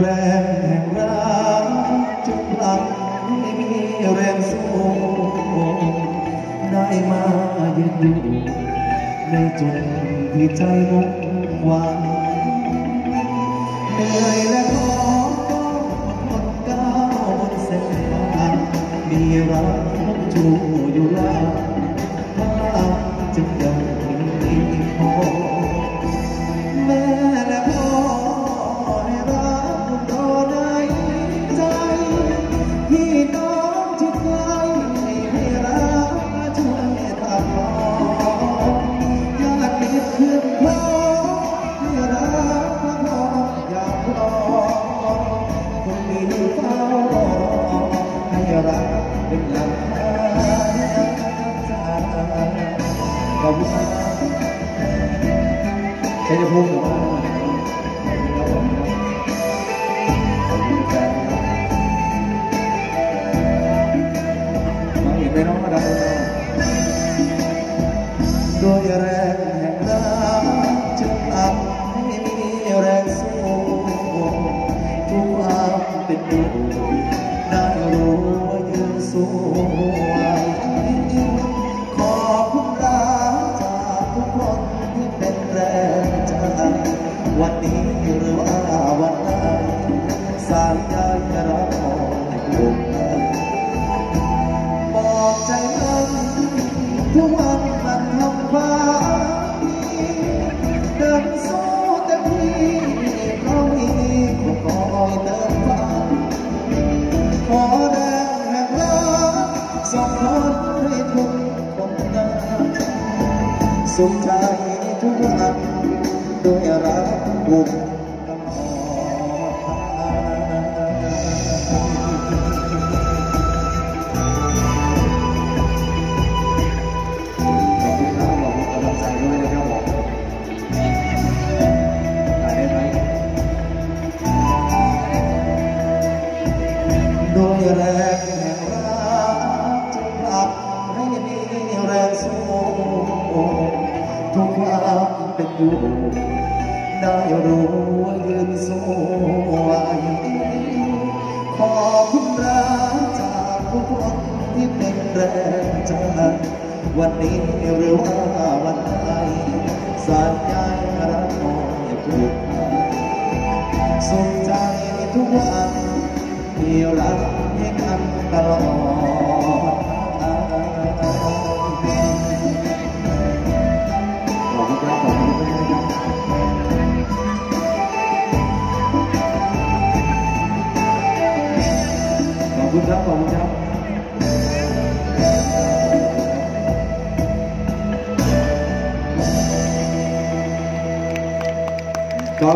แรงแห่งรักจุดหลังไม่มีแรงสู้ได้มายืนอยู่ในจุดที่ใจมุ่งหวังเหนื่อยและท้อก็หดก้าวบนเส้นทางมีรักจูอยู่แล้วงทางจะงยังมีพอ ยภูมิหรือว่ามาอีกไหมน้องมาดัง ยืนสู้ไหวขอบคุณรักจากทุกคนที่เป็นแรงใจวันนี้หรือว่าวันไหนสายใยเราลูกบอกใจ สุขใจทุกวันด้วยรักบุญ อยู่ ได้รู้ว่ายืนสู้ไหวขอบคุณรักจากทุกคนที่เป็นแรงใจวันนี้หรือว่าวันไหนสายใยรักมองทุกสุขใจทุกวันที่รักให้กันตลอด ขอบคุ